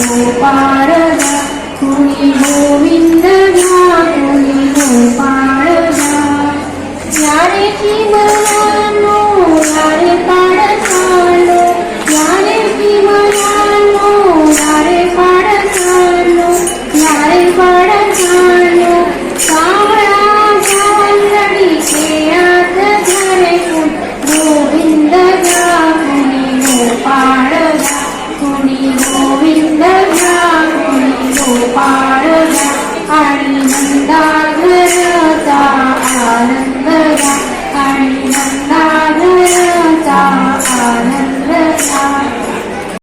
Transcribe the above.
ಗೋಪಾರನ ಕುಣಿ ಗೋವಿಂದ